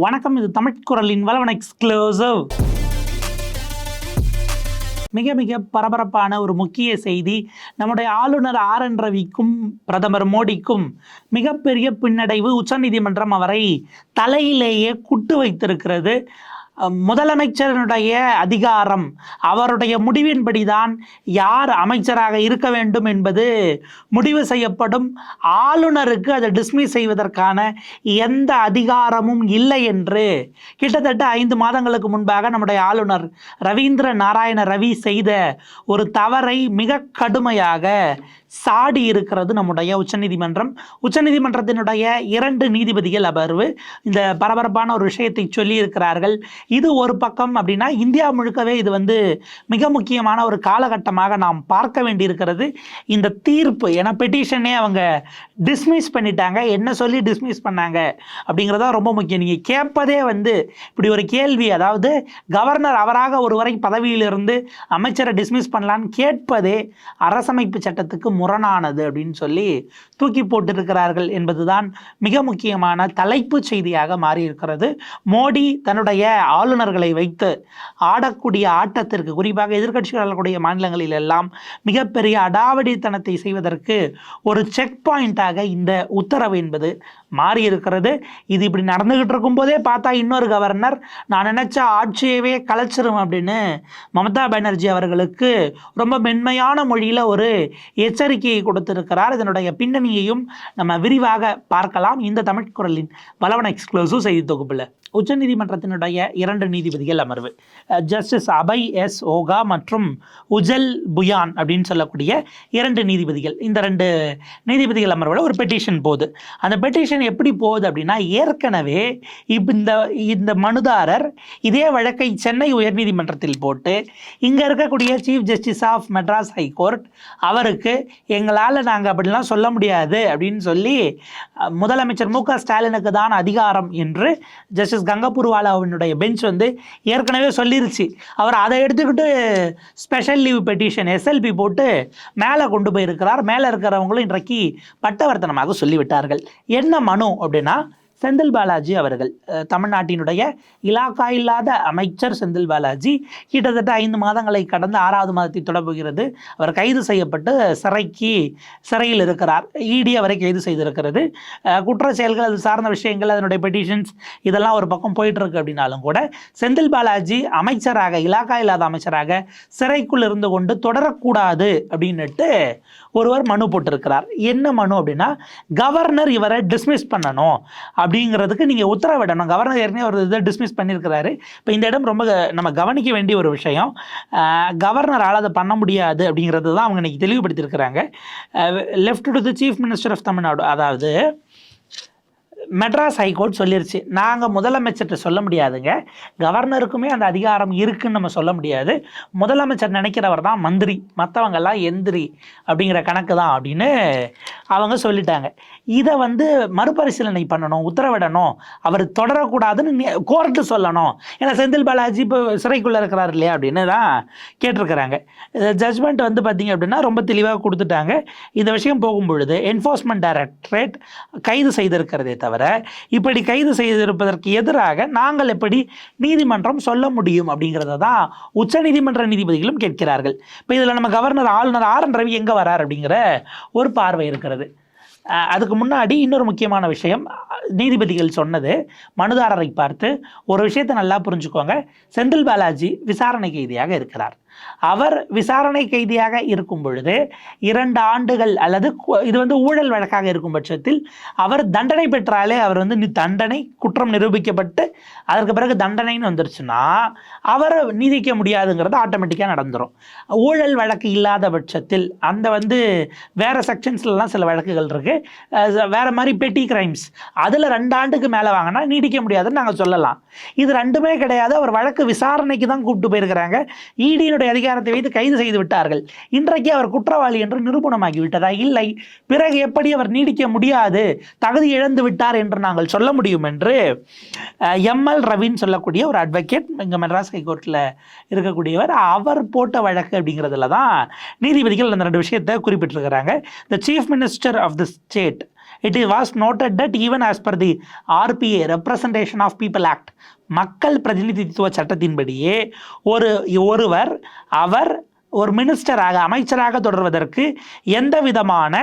வணக்கம் இது தமிழ் குரலின் வளவன் எக்ஸ்க்ளூசிவ் மிக மிக பரபரப்பான ஒரு முக்கிய செய்தி நம்முடைய ஆளுநர் ஆர் என் ரவிக்கும் பிரதமர் மோடிக்கும் மிகப்பெரிய பின்னடைவு உச்சநீதிமன்றம் அவரை தலையிலேயே குட்டு வைத்திருக்கிறது. முதலமைச்சரினுடைய அதிகாரம் அவருடைய முடிவின்படிதான் யார் அமைச்சராக இருக்க வேண்டும் என்பது முடிவு செய்யப்படும். ஆளுநருக்கு அதை டிஸ்மிஸ் செய்வதற்கான எந்த அதிகாரமும் இல்லை என்று கிட்டத்தட்ட ஐந்து மாதங்களுக்கு முன்பாக நம்முடைய ஆளுநர் ரவீந்திர நாராயண ரவி செய்த ஒரு தவறை மிக கடுமையாக சாடி இருக்கிறது நம்முடைய உச்சநீதிமன்றம். உச்சநீதிமன்றத்தினுடைய இரண்டு நீதிபதிகள் அமர்வு இந்த பரபரப்பான ஒரு விஷயத்தை சொல்லி இருக்கிறார்கள் இது ஒரு பக்கம் அப்படின்னா இந்தியா முழுக்கவே இது வந்து மிக முக்கியமான ஒரு காலகட்டமாக நாம் பார்க்க வேண்டியிருக்கிறது. இந்த தீர்ப்பு ஏன்னா பெட்டிஷனே அவங்க டிஸ்மிஸ் பண்ணிட்டாங்க. என்ன சொல்லி டிஸ்மிஸ் பண்ணாங்க அப்படிங்கிறதா ரொம்ப முக்கியம். நீங்கள் கேட்பதே வந்து இப்படி ஒரு கேள்வி அதாவது கவர்னர் அவராக ஒருவரை பதவியிலிருந்து அமைச்சரை டிஸ்மிஸ் பண்ணலான்னு கேட்பதே அரசமைப்பு சட்டத்துக்கு முரணானது அப்படின்னு சொல்லி தூக்கி போட்டிருக்கிறார்கள் என்பதுதான் மிக முக்கியமான தலைப்பு செய்தியாக மாறியிருக்கிறது. மோடி தன்னுடைய ஆளுநர்களை வைத்து ஆடக்கூடிய ஆட்டத்திற்கு குறிப்பாக எதிர்க்கட்சிகள் ஆளக்கூடிய மாநிலங்களில் எல்லாம் மிகப்பெரிய அடாவடித்தனத்தை செய்வதற்கு ஒரு செக் பாயிண்டாக இந்த உத்தரவு என்பது மாறி இருக்கிறது இது இப்படி நடந்துகிட்டு இருக்கும்போதே பார்த்தா இன்னொரு கவர்னர் நான் நினச்ச ஆட்சியவே கலைச்சிரும் அப்படின்னு மமதா பானர்ஜி அவர்களுக்கு ரொம்ப மென்மையான மொழியில் ஒரு எச்சரிக்கையை கொடுத்திருக்கிறார். இதனுடைய பின்னணியையும் நம்ம விரிவாக பார்க்கலாம். இந்த தமிழ் குரலின் பலவன எக்ஸ்க்ளூசிவ் செய்தி தொகுப்பில். உச்சநீதிமன்றத்தினுடைய இரண்டு நீதிபதிகள் அமர்வு. ஜஸ்டிஸ் அபய் எஸ் ஓகா மற்றும் உஜல் புயான் அப்படின்னு சொல்லக்கூடிய இரண்டு நீதிபதிகள். இந்த ரெண்டு நீதிபதிகள் அமர்வில் ஒரு பெட்டிஷன் போகுது. அந்த பெட்டிஷன் எப்படி போகுது அப்படின்னா ஏற்கனவே இப்போ இந்த இந்த மனுதாரர் இதே வழக்கை சென்னை உயர்நீதிமன்றத்தில் போட்டு இங்கே இருக்கக்கூடிய chief justice of Madras high court அவருக்கு எங்களால் நாங்கள் அப்படிலாம் சொல்ல முடியாது அப்படின்னு சொல்லி முதலமைச்சர் மு க ஸ்டாலினுக்கு தான் அதிகாரம் என்று ஜஸ்டிஸ் கங்கபூர்வாலாவினுடைய பெஞ்ச் வந்து ஏற்கனவே சொல்லிருச்சு. அவர் அதை எடுத்துக்கிட்டு ஸ்பெஷல் லீவ் பெட்டிஷன் எஸ்எல்பி போட்டு மேலே கொண்டு போயிருக்கிறார். மேலே இருக்கிறவங்களும் இன்றைக்கு பட்டவர்த்தனமாக சொல்லிவிட்டார்கள். என்ன மனு அப்படின்னா செந்தில் பாலாஜி அவர்கள் தமிழ்நாட்டினுடைய இலாக்கா இல்லாத அமைச்சர் செந்தில் பாலாஜி கிட்டத்தட்ட ஐந்து மாதங்களை கடந்து ஆறாவது மாதத்தை தொடர்புகிறது அவர் கைது செய்யப்பட்டு சிறைக்கு சிறையில் இருக்கிறார். இடி அவரை கைது செய்திருக்கிறது. குற்ற செயல்கள் அது சார்ந்த விஷயங்கள் அதனுடைய பெட்டிஷன்ஸ் இதெல்லாம் ஒரு பக்கம் போயிட்டுருக்கு அப்படின்னாலும் கூட செந்தில் பாலாஜி அமைச்சராக இலாக்கா இல்லாத அமைச்சராக சிறைக்குள் இருந்து கொண்டு தொடரக்கூடாது அப்படின்னுட்டு ஒருவர் மனு போட்டிருக்கிறார். என்ன மனு அப்படின்னா கவர்னர் இவரை டிஸ்மிஸ் பண்ணணும் அப்படிங்கிறதுக்கு நீங்கள் உத்தரவிடணும். கவர்னர் ஏற்கனவே ஒரு இதை டிஸ்மிஸ் பண்ணியிருக்கிறாரு. இப்போ இந்த இடம் ரொம்ப நம்ம கவனிக்க வேண்டிய ஒரு விஷயம். கவர்னரால் அதை பண்ண முடியாது அப்படிங்கிறது தான் அவங்க இன்னைக்கு தெளிவுபடுத்தியிருக்கிறாங்க. Left to the chief minister of Tamil Nadu அதாவது மெட்ராஸ் ஹைகோர்ட் சொல்லிருச்சு. நாங்கள் முதலமைச்சர்கிட்ட சொல்ல முடியாதுங்க. கவர்னருக்குமே அந்த அதிகாரம் இருக்குன்னு நம்ம சொல்ல முடியாது. முதலமைச்சர் நினைக்கிறவர் தான் மந்திரி. மற்றவங்கெல்லாம் எந்திரி அப்படிங்கிற கணக்கு தான் அப்படின்னு அவங்க சொல்லிட்டாங்க. இதை வந்து மறுபரிசீலனை பண்ணணும் உத்தரவிடணும். அவர் தொடரக்கூடாதுன்னு கோர்ட்டு சொல்லணும். ஏன்னா செந்தில் பாலாஜி இப்போ சிறைக்குள்ளே இருக்கிறார் இல்லையா அப்படின்னு தான் கேட்டிருக்கிறாங்க. ஜட்ஜ்மெண்ட் வந்து பார்த்தீங்க அப்படின்னா ரொம்ப தெளிவாக கொடுத்துட்டாங்க. இந்த விஷயம் போகும்பொழுது என்ஃபோர்ஸ்மெண்ட் டைரக்டரேட் கைது செய்திருக்கிறதே தவிர இப்படி கைது செய்திருப்பதற்கு எதிராக நாங்கள் எப்படி நீதிமன்றம் சொல்ல முடியும் அப்படிங்கிறத தான் உச்சநீதிமன்ற நீதிபதிகளும் கேட்கிறார்கள். இப்போ இதில் நம்ம கவர்னர் ஆளுநர் ஆர் என் ரவி எங்கே வரார் அப்படிங்கிற ஒரு பார்வை இருக்கிறது. அதுக்கு முன்னாடி இன்னொரு முக்கியமான விஷயம் நீதிபதிகள் சொன்னது மனுதாரரை பார்த்து ஒரு விஷயத்தை நல்லா புரிஞ்சுக்கோங்க செந்தில் பாலாஜி விசாரணை கைதியாக இருக்கிறார். அவர் விசாரணை கைதியாக இருக்கும் பொழுது இரண்டு ஆண்டுகள் அல்லது இது வந்து ஊழல் வழக்காக இருக்கும் பட்சத்தில் அவர் தண்டனை பெற்றாலே அவர் வந்து தண்டனை குற்றம் நிரூபிக்கப்பட்டு அதற்கு பிறகு தண்டனைன்னு வந்துருச்சுன்னா அவரை நீதிக்க முடியாதுங்கிறது ஆட்டோமேட்டிக்காக நடந்துடும் ஊழல் வழக்கு இல்லாத பட்சத்தில் அந்த வந்து வேறு செக்ஷன்ஸ்லாம் சில வழக்குகள் இருக்குது வேறு மாதிரி பெட்டி கிரைம்ஸ் அதில் ரெண்டு ஆண்டுக்கு மேலே வாங்கினா நீடிக்க முடியாதுன்னு நாங்கள் சொல்லலாம். இது ரெண்டுமே கிடையாது. அவர் வழக்கு விசாரணைக்கு தான் கூப்பிட்டு போயிருக்கிறாங்க. ஈடியினுடைய அதிகாரத்தை வைத்து கைது செய்து விட்டார்கள். இன்றைக்கு அவர் குற்றவாளி என்று நிரூபணமாகி விட்டதா? இல்லை. பிறகு எப்படி அவர் நீடிக்க முடியாது? தகுதி இழந்து விட்டார் என்று நாங்கள் சொல்ல முடியும் என்று எம்எல் ரவின்னு சொல்லக்கூடிய ஒரு அட்வொகேட் இங்கே மெட்ராஸ் ஹைகோர்ட்டில் இருக்கக்கூடியவர் அவர் போட்ட வழக்கு அப்படிங்கிறதுல தான் நீதிபதிகள் அந்த ரெண்டு விஷயத்தை குறிப்பிட்டிருக்கிறாங்க. The chief minister of the state it is was noted that even as per the RPA representation of people act மக்கள் பிரதிநிதித்துவ சட்டத்தின்படியே ஒரு ஒருவர் அவர் ஒரு மினிஸ்டராக அமைச்சராக தொடர்வதற்கு எந்த விதமான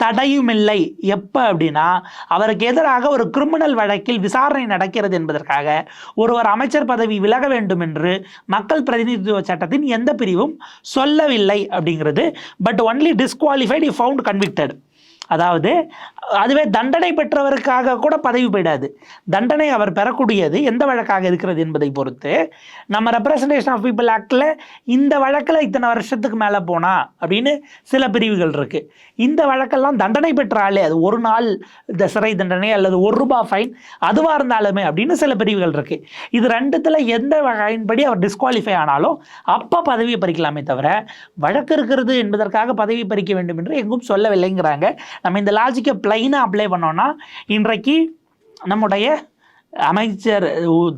தடையும் இல்லை எப்போ அப்படின்னா அவருக்கு எதிராக ஒரு கிரிமினல் வழக்கில் விசாரணை நடக்கிறது என்பதற்காக ஒருவர் அமைச்சர் பதவி விலக வேண்டும் என்று மக்கள் பிரதிநிதித்துவ சட்டத்தின் எந்த பிரிவும் சொல்லவில்லை அப்படிங்கிறது. But only disqualified if found convicted அதாவது அதுவே தண்டனை பெற்றவருக்காக கூட பதவி போயிடாது. தண்டனை அவர் பெறக்கூடியது எந்த வழக்காக இருக்கிறது என்பதை பொறுத்து நம்ம ரெப்ரசன்டேஷன் ஆஃப் பீப்புள் ஆக்டில் இந்த வழக்கில் இத்தனை வருஷத்துக்கு மேலே போனா அப்படின்னு சில பிரிவுகள் இருக்கு. இந்த வழக்கெல்லாம் தண்டனை பெற்ற ஆளே அது ஒரு நாள் இந்த சிறை தண்டனை அல்லது ஒரு ரூபாய் ஃபைன் அதுவாக இருந்தாலுமே அப்படின்னு சில பிரிவுகள் இருக்கு. இது ரெண்டுத்தில் எந்த வகையின்படி அவர் டிஸ்குவாலிஃபை ஆனாலும் அப்போ பதவியை பறிக்கலாமே தவிர வழக்கு இருக்கிறது என்பதற்காக பதவி பறிக்க வேண்டும் என்று எங்கும் சொல்லவில்லைங்கிறாங்க. நம்ம இந்த லாஜிக்கை பிளைனாக அப்ளை பண்ணோம்னா இன்றைக்கு நம்முடைய அமைச்சர்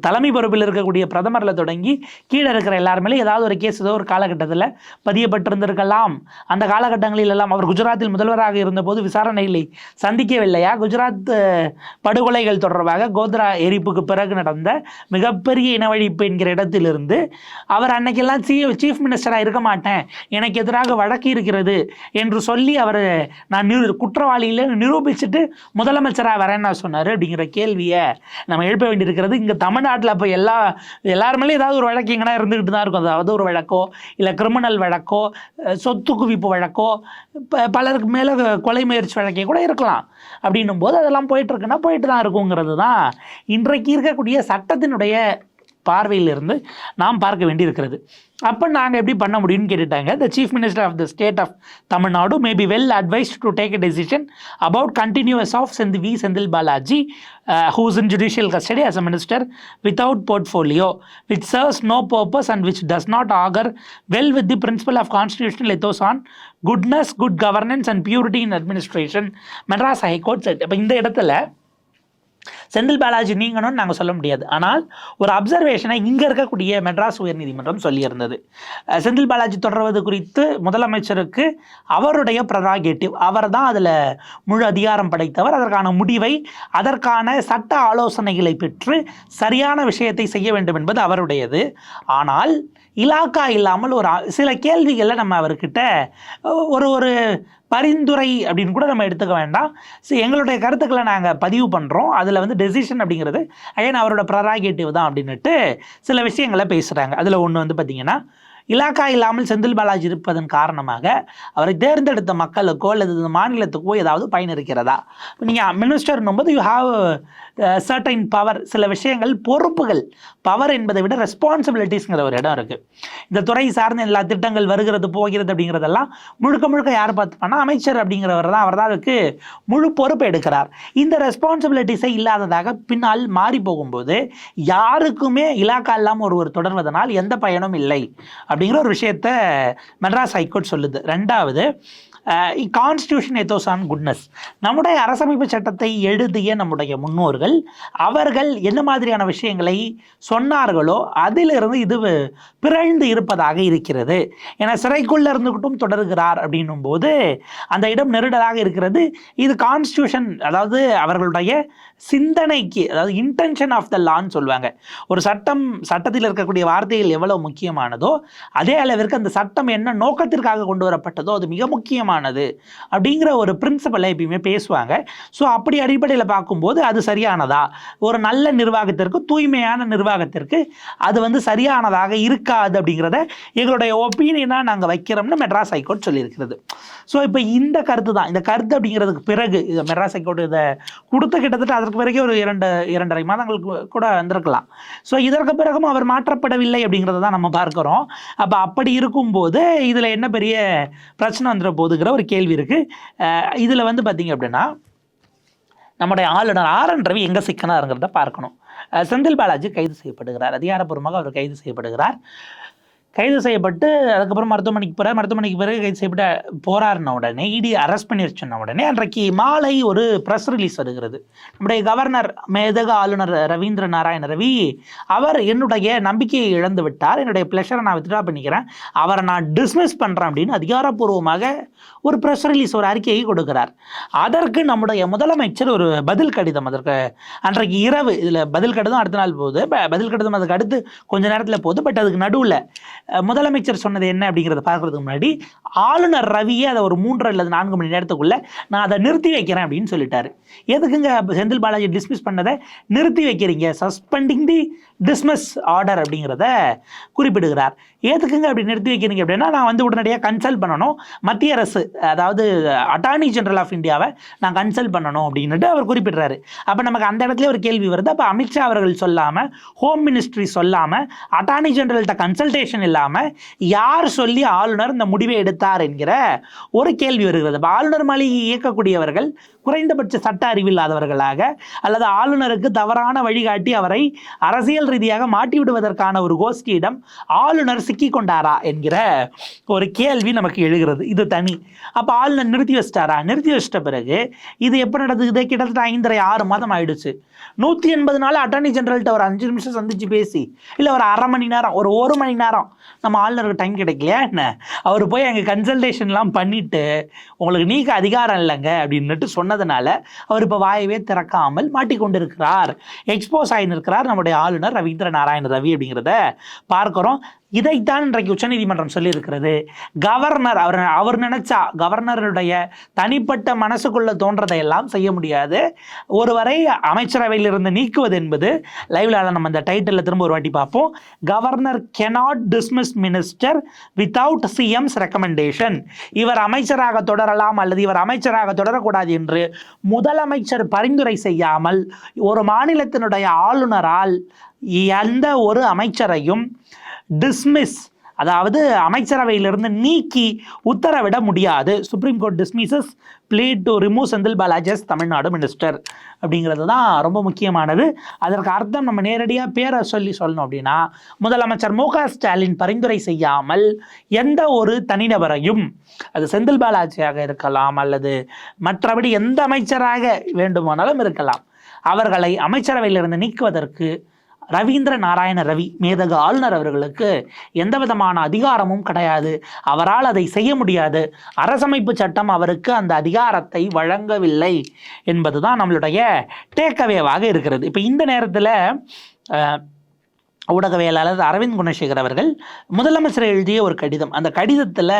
தலைமை பொறுப்பில் இருக்கக்கூடிய பிரதமரில் தொடங்கி கீழே இருக்கிற எல்லாருமே ஏதாவது ஒரு கேஸ் ஏதோ ஒரு காலகட்டத்தில் பதியப்பட்டிருந்திருக்கலாம். அந்த காலகட்டங்களில் எல்லாம் அவர் குஜராத்தில் முதல்வராக இருந்தபோது விசாரணைகளை சந்திக்கவில்லையா? குஜராத் படுகொலைகள் தொடர்பாக கோத்ரா எரிப்புக்கு பிறகு நடந்த மிகப்பெரிய இனவழிப்பு என்கிற இடத்திலிருந்து அவர் அன்னைக்கெல்லாம் சீ சீஃப் மினிஸ்டராக இருக்க மாட்டேன். எனக்கு எதிராக வழக்கு இருக்கிறது என்று சொல்லி அவர் நான் நிரு குற்றவாளியில் நிரூபிச்சுட்டு முதலமைச்சராக வரேன்னு சொன்னார் அப்படிங்கிற கேள்வியை நம்ம எழுப்ப வேண்டியிருக்கிறது இங்கே தமிழ்நாட்டில் அப்போ எல்லா எல்லாருமே ஏதாவது ஒரு வழக்கு எங்கன்னா இருந்துக்கிட்டு தான் இருக்கும். அதாவது ஒரு வழக்கோ இல்லை கிரிமினல் வழக்கோ சொத்து குவிப்பு வழக்கோ பலருக்கு மேலே கொலை முயற்சி வழக்கே கூட இருக்கலாம். அப்படின்னும் போது அதெல்லாம் போயிட்டுருக்குன்னா போயிட்டு தான் இருக்குங்கிறது தான் இன்றைக்கு இருக்கக்கூடிய சட்டத்தினுடைய பார்வையிலிருந்து நாம் பார்க்க வேண்டியிருக்கிறது. அப்போ நாங்கள் எப்படி பண்ண முடியும்னு கேட்டுட்டாங்க the chief minister of the state of Tamil Nadu may be well advised to take a decision about continuance of Senth V Senthil Balaji who's in judicial custody as a minister without portfolio which serves no purpose and which does not augur well with the principle of constitutional ethos on goodness good governance and purity in administration Madras high court said இப்போ இந்த இடத்துல செந்தில் பாலாஜி நீங்கணும்னு நாங்கள் சொல்ல முடியாது. ஆனால் ஒரு அப்சர்வேஷனை இங்கே இருக்கக்கூடிய மெட்ராஸ் உயர்நீதிமன்றம் சொல்லியிருந்தது. செந்தில் பாலாஜி தொடர்வது குறித்து முதலமைச்சருக்கு அவருடைய ப்ரராகேட்டிவ் அவர் தான் அதில் முழு அதிகாரம் படைத்தவர். அதற்கான முடிவை அதற்கான சட்ட ஆலோசனைகளை பெற்று சரியான விஷயத்தை செய்ய வேண்டும் என்பது அவருடையது. ஆனால் இலாக்கா இல்லாமல் ஒரு சில கேள்விகளை நம்ம அவர்கிட்ட ஒரு ஒரு பரிந்துரை அப்படின்னு கூட நம்ம எடுத்துக்க வேண்டாம். ஸோ எங்களுடைய கருத்துக்களை நாங்கள் பதிவு பண்ணுறோம் அதில் வந்து டெசிஷன் அப்படிங்கிறது அகைன் அவரோட ப்ரராகேட்டிவ் தான் அப்படின்னுட்டு சில விஷயங்களை பேசுகிறாங்க அதில் ஒன்று வந்து பார்த்திங்கன்னா இலாக்கா இல்லாமல் செந்தில் பாலாஜி இருப்பதன் காரணமாக அவரை தேர்ந்தெடுத்த மக்களுக்கோ அல்லது இந்த மாநிலத்துக்கோ ஏதாவது பயன் இருக்கிறதா? நீங்கள் மினிஸ்டர்னும் போது யூ ஹாவ் சர்டைன் பவர் சில விஷயங்கள் பொறுப்புகள். பவர் என்பதை விட ரெஸ்பான்சிபிலிட்டிஸ்ங்கிற ஒரு இடம் இருக்குது இந்த துறை சார்ந்த எல்லா திட்டங்கள் வருகிறது போகிறது அப்படிங்கிறதெல்லாம் முழுக்க முழுக்க யார் பார்த்துப்பானா அமைச்சர் அப்படிங்கிறவர் தான். அவர் தான் அதுக்கு முழு பொறுப்பு எடுக்கிறார். இந்த ரெஸ்பான்சிபிலிட்டிஸை இல்லாததாக பின்னால் மாறி போகும்போது யாருக்குமே இலாக்கா இல்லாமல் ஒருவர் தொடர்வதனால் எந்த பயனும் இல்லை. அப்படிங்கிற ஒரு விஷயத்த மெட்ராஸ் ஹைகோர்ட் சொல்லுது. ரெண்டாவது கான்ஸ்டியூஷன் எத்தோஸ் ஆன் குட்னஸ் நம்முடைய அரசமைப்பு சட்டத்தை எழுதிய நம்முடைய முன்னோர்கள் அவர்கள் என்ன மாதிரியான விஷயங்களை சொன்னார்களோ அதிலிருந்து இது பிறழ்ந்து இருப்பதாக இருக்கிறது. ஏன்னா சிறைக்குள்ளே இருந்துகிட்டும் தொடர்கிறார் அப்படின்னும் போது அந்த இடம் நெருடலாக இருக்கிறது. இது கான்ஸ்டியூஷன் அதாவது அவர்களுடைய சிந்தனைக்கு அதாவது இன்டென்ஷன் ஆஃப் த லான்னு சொல்லுவாங்க. ஒரு சட்டம் சட்டத்தில் இருக்கக்கூடிய வார்த்தைகள் எவ்வளவு முக்கியமானதோ அதே அளவிற்கு அந்த சட்டம் என்ன நோக்கத்திற்காக கொண்டு வரப்பட்டதோ அது மிக முக்கியமானது அப்படிங்கிற ஒரு பிரின்சிபலை எப்பயுமே பேசுவாங்க. ஸோ அப்படி அடிப்படையில் பார்க்கும்போது அது சரியானதா? ஒரு நல்ல நிர்வாகத்திற்கு தூய்மையான நிர்வாகத்திற்கு அது வந்து சரியானதாக இருக்காது அப்படிங்கிறத எங்களுடைய ஒப்பீனியனாக நாங்கள் வைக்கிறோம்னு மெட்ராஸ் ஹைகோர்ட் சொல்லியிருக்கிறது. ஸோ இப்போ இந்த கருத்து தான். இந்த கருத்து அப்படிங்கிறதுக்கு பிறகு மெட்ராஸ் ஹைகோர்ட் இதை கொடுத்த கிட்டத்தட்ட அதற்கு பிறகு ஒரு இரண்டு இரண்டரை மாதங்களுக்கு கூட வந்திருக்கலாம். ஸோ இதற்கு பிறகும் அவர் மாற்றப்படவில்லை அப்படிங்கிறத தான் நம்ம பார்க்குறோம். அப்போ அப்படி இருக்கும்போது இதில் என்ன பெரிய பிரச்சனை வந்துட போதுங்கிற ஒரு கேள்வி இருக்குது இதில் வந்து பார்த்தீங்க அப்படின்னா நம்முடைய ஆளுநர் ஆர் என் ரவி எங்கே சிக்கனாருங்கிறத பார்க்கணும். செந்தில் பாலாஜி கைது செய்யப்படுகிறார். அதிகாரப்பூர்வமாக அவர் கைது செய்யப்படுகிறார். கைது செய்யப்பட்டு அதுக்கப்புறம் மருத்துவமனைக்கு போகிறார் மருத்துவமனைக்கு பிறகு கைது செய்யப்பட்டு போறாருன உடனே இடி அரெஸ்ட் பண்ணி சொன்ன உடனே அன்றைக்கு மாலை ஒரு ப்ரெஸ் ரிலீஸ் வருகிறது. நம்முடைய கவர்னர் மேதக ஆளுநர் ரவீந்திர நாராயண ரவி அவர் என்னுடைய நம்பிக்கையை இழந்து விட்டார். என்னுடைய ப்ளஷரை நான் வித்ட்ரா பண்ணிக்கிறேன். அவரை நான் டிஸ்மிஸ் பண்ணுறேன் அப்படின்னு அதிகாரப்பூர்வமாக ஒரு ப்ரெஸ் ரிலீஸ் ஒரு அறிக்கையை கொடுக்கிறார். அதற்கு நம்முடைய முதலமைச்சர் ஒரு பதில் கடிதம் அதற்கு அன்றைக்கு இரவு இதில் பதில் கடிதம் அடுத்த நாள் போகுது. ப- பதில் கடிதம் அதுக்கு அடுத்து கொஞ்ச நேரத்தில் போகுது. பட் அதுக்கு நடுவில் முதலமைச்சர் சொன்னது என்ன அப்படிங்கிறத பார்க்கறதுக்கு முன்னாடி ஆளுநர் ரவியே அதை ஒரு மூன்று அல்லது நான்கு மணி நேரத்துக்குள்ளே நான் அதை நிறுத்தி வைக்கிறேன் அப்படின்னு சொல்லிட்டாரு. எதுக்குங்க செந்தில் பாலாஜி டிஸ்மிஸ் பண்ணதை? நிறுத்தி வைக்கிறீங்க. சஸ்பெண்டிங் தி டிஸ்மிஸ் ஆர்டர் அப்படிங்கிறத குறிப்பிடுகிறார். எதுக்குங்க அப்படி நிறுத்தி வைக்கிறீங்க அப்படின்னா நான் வந்து உடனடியாக கன்சல்ட் பண்ணணும். மத்திய அரசு அதாவது அட்டார்னி ஜெனரல் ஆஃப் இந்தியாவை நான் கன்சல்ட் பண்ணணும் அப்படின்னுட்டு அவர் குறிப்பிடுறாரு. அப்போ நமக்கு அந்த இடத்துல ஒரு கேள்வி வருது. அப்போ அமித்ஷா அவர்கள் சொல்லாமல் ஹோம் மினிஸ்ட்ரி சொல்லாமல் அட்டார்னி ஜெனரல்கிட்ட கன்சல்டேஷன் இல்லாமல் யார் சொல்லி ஆளுநர் இந்த முடிவை எடுத்து எடுத்தார் என்கிற ஒரு கேள்வி வருகிறது. ஆளுநர் மாளிகை இயக்கக்கூடியவர்கள் குறைந்தபட்ச சட்ட அறிவில்லாதவர்களாக அல்லது ஆளுநருக்கு தவறான வழிகாட்டி அவரை அரசியல் ரீதியாக மாட்டி விடுவதற்கான ஒரு கோஷ்டியிடம் ஆளுநர் சிக்கி கொண்டாரா என்கிற ஒரு கேள்வி நமக்கு எழுகிறது. இது தனி. அப்போ ஆளுநர் நிறுத்தி வச்சிட்டாரா? நிறுத்தி வச்சிட்ட பிறகு இது எப்போ நடந்தது? கிட்டத்தட்ட ஐந்தரை ஆறு மாதம் ஆயிடுச்சு. நூற்றி எண்பது நாள் அட்டர்னி ஜெனரல்கிட்ட ஒரு அஞ்சு நிமிஷம் சந்திச்சு பேசி இல்லை ஒரு அரை மணி நேரம் ஒரு ஒரு மணி நேரம் நம்ம ஆளுநருக்கு டைம் கிடைக்கலையா என்ன? அவர் போய் அங்கே கன்சல்டேஷன்லாம் பண்ணிட்டு உங்களுக்கு நீக்க அதிகாரம் இல்லைங்க அப்படின்னுட்டு சொன்னதுனால அவர் இப்போ வாயவே திறக்காமல் மாட்டிக்கொண்டிருக்கிறார். எக்ஸ்போஸ் ஆகியிருக்கிறார் நம்முடைய ஆளுநர் ரவீந்திர நாராயண ரவி அப்படிங்கிறத பார்க்குறோம். இதைத்தான் இன்றைக்கு உச்சநீதிமன்றம் சொல்லியிருக்கிறது. கவர்னர் அவர் அவர் நினைச்சா கவர்னருடைய தனிப்பட்ட மனசுக்குள்ள தோன்றதையெல்லாம் செய்ய முடியாது. ஒருவரை அமைச்சரவையிலிருந்து நீக்குவது என்பது லைவ்ல நம்ம இந்த டைட்டில் திரும்ப ஒரு வாட்டி பார்ப்போம். Governor cannot dismiss minister without CM's recommendation இவர் அமைச்சராக தொடரலாம் அல்லது இவர் அமைச்சராக தொடரக்கூடாது என்று முதலமைச்சர் பரிந்துரை செய்யாமல் ஒரு மாநிலத்தினுடைய ஆளுநரால் எந்த ஒரு அமைச்சரையும் டிஸ்மிஸ் அதாவது அமைச்சரவையிலிருந்து நீக்கி உத்தரவிட முடியாது. Supreme court dismisses plea to remove Senthil Balaji's Tamil Nadu minister அப்படிங்கிறது தான் ரொம்ப முக்கியமானது. அதற்கு அர்த்தம் நம்ம நேரடியாக பேரை சொல்லி சொல்லணும் அப்படின்னா முதலமைச்சர் மு ஸ்டாலின் பரிந்துரை செய்யாமல் எந்த ஒரு தனிநபரையும் அது செந்தில் பாலாஜியாக இருக்கலாம் அல்லது மற்றபடி எந்த அமைச்சராக வேண்டுமானாலும் இருக்கலாம் அவர்களை அமைச்சரவையிலிருந்து நீக்குவதற்கு ரவீந்திர நாராயண ரவி மேதக ஆளுநர் அவர்களுக்கு எந்த விதமான அதிகாரமும் கிடையாது. அவரால் அதை செய்ய முடியாது. அரசமைப்பு சட்டம் அவருக்கு அந்த அதிகாரத்தை வழங்கவில்லை என்பதுதான் நம்மளுடைய டேக்அவேவாக இருக்கிறது. இப்போ இந்த நேரத்தில் ஊடகவியலாளர் அரவிந்த் குணசேகர் அவர்கள் முதலமைச்சர் எழுதிய ஒரு கடிதம். அந்த கடிதத்தில்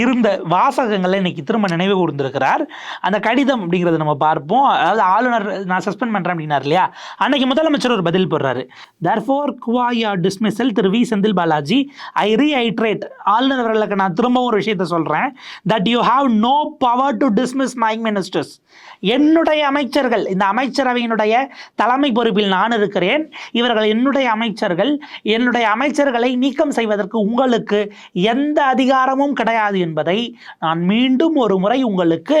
இருந்த வாசகங்களை இன்னைக்கு திரும்ப நினைவு கூர்ந்திருக்கிறார். அந்த கடிதம் அப்படிங்கிறத நம்ம பார்ப்போம். அதாவது ஆளுநர் நான் சஸ்பெண்ட் பண்ணுறேன் அப்படின்னார் இல்லையா? அன்னைக்கு முதலமைச்சர் ஒரு பதில் போடுறாரு. Therefore your dismissal Thiru V. Senthil Balaji I reiterate ஆளுநர் அவர்களுக்கு நான் திரும்பவும் ஒரு விஷயத்த சொல்கிறேன் that you have no power to dismiss my ministers என்னுடைய அமைச்சர்கள் இந்த அமைச்சரவையினுடைய தலைமை பொறுப்பில் நான் இருக்கிறேன். இவர்கள் என்னுடைய அமைச்சர்கள் என்னுடைய அமைச்சர்களை நீக்கம் செய்வதற்கு உங்களுக்கு எந்த அதிகாரமும் கிடையாது என்பதை நான் மீண்டும் ஒரு முறை உங்களுக்கு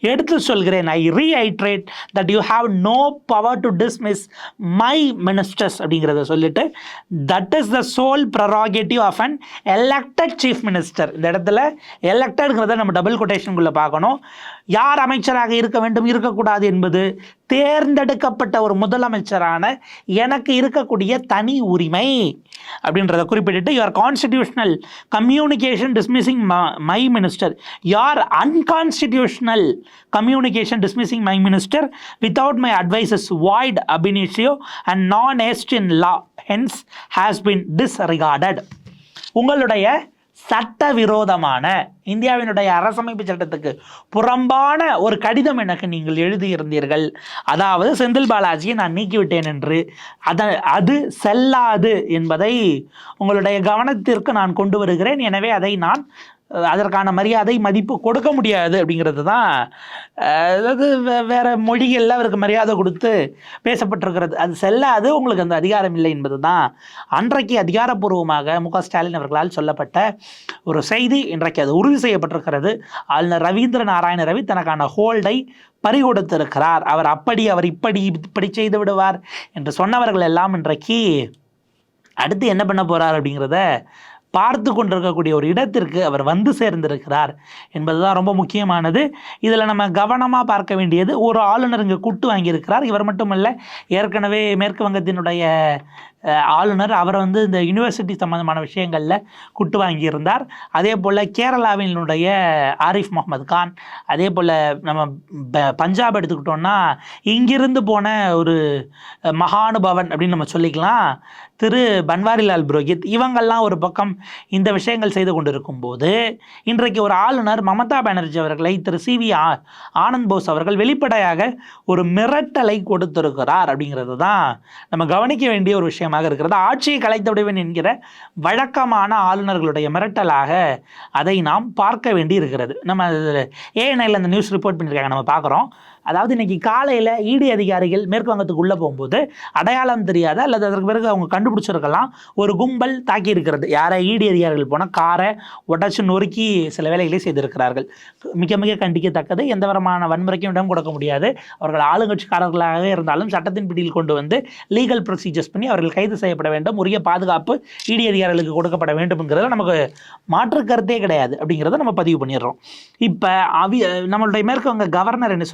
எடுத்து சொல்கிறேன். I reiterate that you have no power to dismiss my ministers அப்படிங்கிறத சொல்லிட்டு that is the sole prerogative of an elected chief minister இந்த இடத்துல எலெக்டட்ங்கிறத நம்ம டபுள் கொட்டேஷனுக்குள்ளே பார்க்கணும். யார் அமைச்சராக இருக்க வேண்டும் இருக்கக்கூடாது என்பது தேர்ந்தெடுக்கப்பட்ட ஒரு முதலமைச்சரான எனக்கு இருக்கக்கூடிய தனி உரிமை அப்படின்றத குறிப்பிட்டுட்டு your constitutional communication dismissing my minister your unconstitutional communication dismissing my minister without my advice is void ab initio and non est in law hence has been டிஸ்ரிகார்டட் உங்களுடைய சட்டவிரோதமான இந்தியாவினுடைய அரசமைப்பு சட்டத்துக்கு புறம்பான ஒரு கடிதம் எனக்கு நீங்கள் எழுதியிருந்தீர்கள். அதாவது செந்தில் பாலாஜியை நான் நீக்கிவிட்டேன் என்று. அத அது செல்லாது என்பதை உங்களுடைய கவனத்திற்கு நான் கொண்டு வருகிறேன். எனவே அதை நான் அதற்கான மரியாதை மதிப்பு கொடுக்க முடியாது அப்படிங்கிறது தான் அதாவது வே- மொழிகளில் அவருக்கு மரியாதை கொடுத்து பேசப்பட்டிருக்கிறது. அது செல்லாது உங்களுக்கு அந்த அதிகாரம் இல்லை என்பது தான் அன்றைக்கு அதிகாரப்பூர்வமாக மு ஸ்டாலின் அவர்களால் சொல்லப்பட்ட ஒரு செய்தி. இன்றைக்கு அது உறுதி செய்யப்பட்டிருக்கிறது. ஆளுநர் ரவீந்திர நாராயண ரவி தனக்கான ஹோல்டை பறிகொடுத்திருக்கிறார். அவர் அப்படி அவர் இப்படி இப்படி செய்து விடுவார் என்று சொன்னவர்கள் எல்லாம் இன்றைக்கு அடுத்து என்ன பண்ண போகிறார் அப்படிங்கிறத பார்த்து கொண்டிருக்கக்கூடிய ஒரு இடத்திற்கு அவர் வந்து சேர்ந்திருக்கிறார் என்பதுதான் ரொம்ப முக்கியமானது. இதில் நம்ம கவனமாக பார்க்க வேண்டியது ஒரு ஆளுநர் இங்கே கூட்டு வாங்கியிருக்கிறார். இவர் மட்டுமல்ல ஏற்கனவே மேற்கு வங்கத்தினுடைய ஆளுநர் அவர் வந்து இந்த யூனிவர்சிட்டி சம்பந்தமான விஷயங்களில் குட்டு வாங்கியிருந்தார். அதே போல் கேரளாவினுடைய ஆரிஃப் முகமது கான் அதே போல் நம்ம ப- பஞ்சாப் எடுத்துக்கிட்டோம்னா இங்கிருந்து போன ஒரு மகானுபவன் அப்படின்னு நம்ம சொல்லிக்கலாம். திரு பன்வாரிலால் புரோஹித் இவங்கெல்லாம் ஒரு பக்கம் இந்த விஷயங்கள் செய்து கொண்டிருக்கும் போது இன்றைக்கு ஒரு ஆளுநர் மமதா பானர்ஜி அவர்களை திரு சி வி ஆனந்த் போஸ் அவர்கள் வெளிப்படையாக ஒரு மிரட்டலை கொடுத்திருக்கிறார் அப்படிங்கிறது தான் நம்ம கவனிக்க வேண்டிய ஒரு விஷயமாக இருக்கிறது. ஆட்சியை கலைத்து விடுவேன் என்கிற வழக்கமான ஆளுநர்களுடைய மிரட்டலாக அதை நாம் பார்க்க வேண்டி இருக்கிறது நம்ம ஏஎன்ஐயில் அந்த நியூஸ் ரிப்போர்ட் பண்ணியிருக்காங்க நம்ம பார்க்குறோம். அதாவது இன்னைக்கு காலையில் இடி அதிகாரிகள் மேற்கு வங்கத்துக்கு உள்ளே போகும்போது அடையாளம் தெரியாத அல்லது அதற்கு பிறகு அவங்க கண்டுபிடிச்சிருக்கலாம் ஒரு கும்பல் தாக்கி இருக்கிறது. யாரை? இடி அதிகாரிகள் போனால் காரை உடச்சு நொறுக்கி சில வேலைகளை செய்திருக்கிறார்கள். மிக மிக கண்டிக்கத்தக்கது. எந்த விதமான வன்முறைக்கும் இடம் கொடுக்க முடியாது. அவர்கள் ஆளுங்கட்சிக்காரர்களாக இருந்தாலும் சட்டத்தின் பிடியில் கொண்டு வந்து லீகல் ப்ரொசீஜர்ஸ் பண்ணி அவர்கள் கைது செய்யப்பட வேண்டும். உரிய பாதுகாப்பு இடி அதிகாரிகளுக்கு கொடுக்கப்பட வேண்டும்ங்கிறதுல நமக்கு மாற்று கருத்தே கிடையாது அப்படிங்கிறத நம்ம பதிவு பண்ணிடுறோம். இப்போ அவி நம்மளுடைய மேற்கு வங்க கவர்னர் என்ன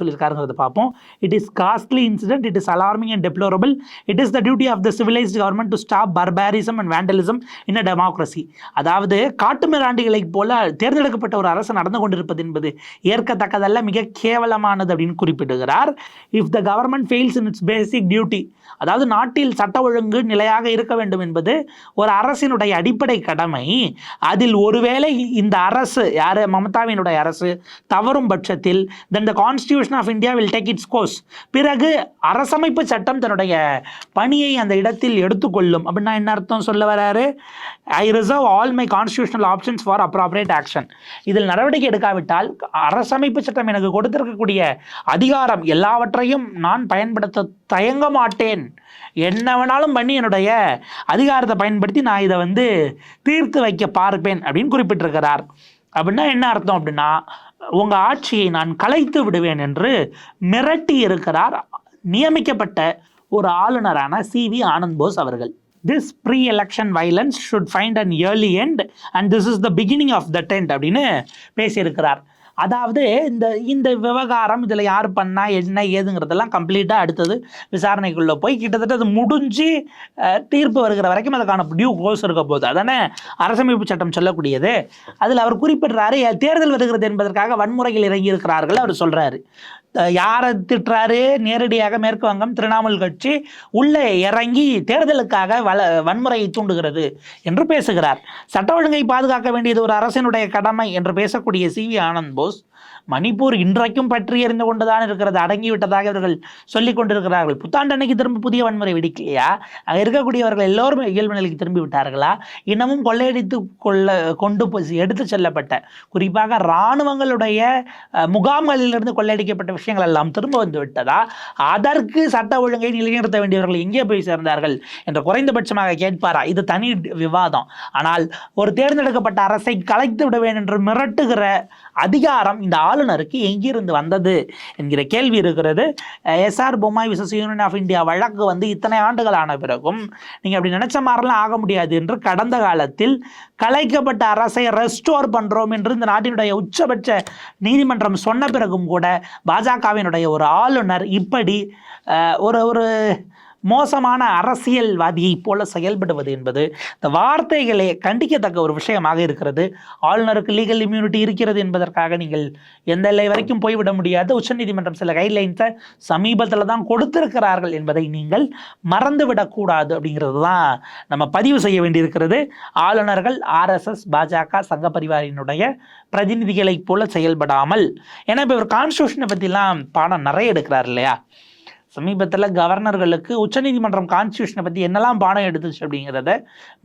சொல்லியிருக்காருங்கிறத பார்ப்போம். It is costly incident it is alarming and deplorable it is the duty of the civilised government to stop barbarism and vandalism in a democracy அதாவது காட்டு மிராண்டிகளைப் போல தேர்ந்தெடுக்கப்பட்ட ஒரு அரசு நடந்து கொண்டிருப்பது என்பது ஏற்கத்தக்கதல்ல மிக கேவலமானது அப்படின்னு குறிப்பிடுகிறார். If the government fails in its basic duty அதாவது நாட்டில் சட்ட ஒழுங்கு நிலையாக இருக்க வேண்டும் என்பது ஒரு அரசினுடைய அடிப்படை கடமை. அதில் ஒருவேளை இந்த அரசு யார் மமதாவினுடைய அரசு தவறும் பட்சத்தில் then the constitution of India will take its course பிறகு அரசமைப்பு சட்டம் தன்னுடைய பணியை அந்த இடத்தில் எடுத்துக்கொள்ளும். அப்படின்னா என்ன அர்த்தம் சொல்ல வராரு? I reserve all my constitutional options for appropriate action இதில் நடவடிக்கை எடுக்காவிட்டால் அரசமைப்பு சட்டம் எனக்கு கொடுத்திருக்கக்கூடிய அதிகாரம் எல்லாவற்றையும் நான் பயன்படுத்த தயங்க மாட்டேன். என்ன வேணாலும் பண்ணி என்னுடைய அதிகாரத்தை பயன்படுத்தி நான் இதை வந்து தீர்த்து வைக்க பார்ப்பேன் அப்படின்னு குறிப்பிட்டிருக்கிறார். அப்படின்னா என்ன அர்த்தம் அப்படின்னா உங்கள் ஆட்சியை நான் கலைத்து விடுவேன் என்று மிரட்டி இருக்கிறார் நியமிக்கப்பட்ட ஒரு ஆளுநரான சி வி ஆனந்த் போஸ் அவர்கள். This pre election violence should find an early end and this is the beginning of the end அப்படின்னு பேசியிருக்கிறார். அதாவது இந்த இந்த விவகாரம் இதில் யார் பண்ணா என்ன ஏதுங்கிறதெல்லாம் கம்ப்ளீட்டாக அடுத்தது விசாரணைக்குள்ளே போய் கிட்டத்தட்ட அது முடிஞ்சு தீர்ப்பு வருகிற வரைக்கும் அதுக்கான டியூ கோர்ஸ் இருக்க போகுது. அதானே? அரசமைப்பு சட்டம் சொல்லக்கூடியது. அதில் அவர் குறிப்பிடுறாரு தேர்தல் வருகிறது என்பதற்காக வன்முறையில் இறங்கி இருக்கிறார்கள் அவர் சொல்கிறாரு யாரை திட்டுறாரு? நேரடியாக மேற்கு வங்கம் திரிணாமுல் கட்சி உள்ளே இறங்கி தேர்தலுக்காக வள வன்முறையை தூண்டுகிறது என்று பேசுகிறார். சட்ட ஒழுங்கை பாதுகாக்க வேண்டியது ஒரு அரசினுடைய கடமை என்று பேசக்கூடிய சி வி ஆனந்த் போஸ் மணிப்பூர் இன்றைக்கும் பற்றி எறிந்து கொண்டுதான் இருக்கிறது. அடங்கிவிட்டதாக இவர்கள் சொல்லிக் கொண்டிருக்கிறார்கள். புத்தாண்டு அன்னைக்கு திரும்ப புதிய வன்முறை வெடிக்கலையா? அங்கே இருக்கக்கூடியவர்கள் எல்லோரும் இயல்பு நிலைக்கு திரும்பி விட்டார்களா? இன்னமும் கொள்ளையடித்து கொள்ள கொண்டு எடுத்து செல்லப்பட்ட குறிப்பாக இராணுவங்களுடைய முகாம்களிலிருந்து கொள்ளையடிக்கப்பட்ட விஷயங்கள் எல்லாம் திரும்ப வந்து விட்டதா? அதற்கு சட்ட ஒழுங்கை நிலைநிறுத்த வேண்டியவர்கள் எங்கே போய் சேர்ந்தார்கள் என்று குறைந்தபட்சமாக கேட்பாரா? இது தனி விவாதம். ஆனால் ஒரு தேர்ந்தெடுக்கப்பட்ட அரசை கலைத்து விட வேண்டும் என்று மிரட்டுகிற அதிகாரம் இந்த ஆளுநருக்கு எங்கிருந்து வந்தது என்கிற கேள்வி இருக்கிறது. S R Bommai versus union of India வழக்கு வந்து இத்தனை ஆண்டுகள் ஆன பிறகும் நீங்கள் அப்படி நினச்ச மாதிரிலாம் ஆக முடியாது என்று கடந்த காலத்தில் கலைக்கப்பட்ட அரசை ரெஸ்டோர் பண்ணுறோம் என்று இந்த நாட்டினுடைய உச்சபட்ச நீதிமன்றம் சொன்ன பிறகும் கூட பாஜகவினுடைய ஒரு ஆளுநர் இப்படி ஒரு ஒரு மோசமான அரசியல்வாதியைப் போல செயல்படுவது என்பது இந்த வார்த்தைகளே கண்டிக்கத்தக்க ஒரு விஷயமாக இருக்கிறது. ஆளுநருக்கு லீகல் இம்யூனிட்டி இருக்கிறது என்பதற்காக நீங்கள் எந்த எல்லை வரைக்கும் போய்விட முடியாது. உச்சநீதிமன்றம் சில கைட்லைன்ஸை சமீபத்தில் தான் கொடுத்திருக்கிறார்கள் என்பதை நீங்கள் மறந்துவிடக்கூடாது அப்படிங்கிறது தான் நம்ம பதிவு செய்ய வேண்டியிருக்கிறது. ஆளுநர்கள் ஆர்எஸ்எஸ் பாஜக சங்க பரிவாரினுடைய பிரதிநிதிகளைப் போல செயல்படாமல். ஏன்னா இப்போ இவர் கான்ஸ்டியூஷனை பற்றிலாம் பாடம் நிறைய எடுக்கிறார் இல்லையா? சமீபத்தில் கவர்னர்களுக்கு உச்சநீதிமன்றம் கான்ஸ்டியூஷனை பற்றி என்னெல்லாம் பாடம் எடுத்துச்சு அப்படிங்கிறத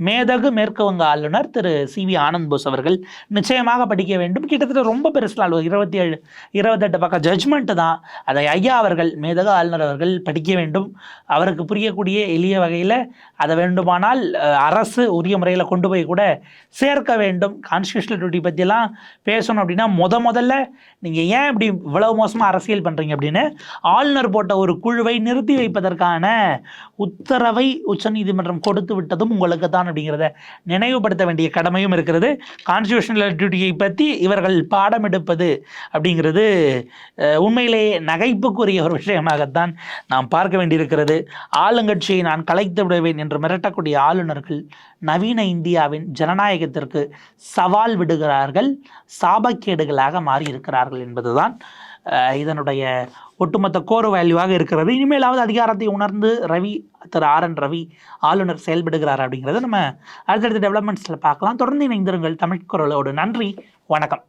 மேதகு மேற்கு வங்க ஆளுநர் திரு சி வி ஆனந்த் போஸ் அவர்கள் நிச்சயமாக படிக்க வேண்டும். கிட்டத்தட்ட ரொம்ப பெருசுலாம் இருபத்தி ஏழு இருபத்தெட்டு பக்கம் ஜட்ஜ்மெண்ட்டு தான். அதை ஐயா அவர்கள் மேதகு ஆளுநர் அவர்கள் படிக்க வேண்டும். அவருக்கு புரியக்கூடிய எளிய வகையில் அதை வேண்டுமானால் அரசு உரிய முறையில் கொண்டு போய் கூட சேர்க்க வேண்டும். கான்ஸ்டியூஷனல் டியூட்டி பற்றிலாம் பேசணும் அப்படின்னா முத முதல்ல நீங்கள் ஏன் இப்படி இவ்வளவு மோசமாக அரசியல் பண்ணுறீங்க அப்படின்னு ஆளுநர் போட்ட ஒரு குழு குழுவை நிறுத்தி வைப்பதற்கான உத்தரவை உச்சநீதிமன்றம் கொடுத்து விட்டதும் உங்களுக்கு தான் அப்படிங்கிறத நினைவுபடுத்த வேண்டிய கடமையும் இருக்கிறது. கான்ஸ்டியூஷனல் டியூட்டியை பற்றி இவர்கள் பாடம் எடுப்பது அப்படிங்கிறது உண்மையிலேயே நகைப்புக்குரிய ஒரு விஷயமாகத்தான் நாம் பார்க்க வேண்டியிருக்கிறது. ஆளுங்கட்சியை நான் கலைத்து விடுவேன் என்று மிரட்டக்கூடிய ஆளுநர்கள் நவீன இந்தியாவின் ஜனநாயகத்திற்கு சவால் விடுகிறார்கள் சாபக்கேடுகளாக மாறி இருக்கிறார்கள் என்பதுதான் இதனுடைய ஒட்டுமொத்த கோர் வேல்யூவாக இருக்கிறது. இனிமேலாவது அதிகாரத்தை உணர்ந்து ரவி திரு ஆர் என் ரவி ஆளுநர் செயல்படுகிறார் அப்படிங்கிறத நம்ம அடுத்தடுத்த டெவலப்மெண்ட்ஸில் பார்க்கலாம். தொடர்ந்து இணைந்திருங்கள் தமிழ் குரலோடு. நன்றி வணக்கம்.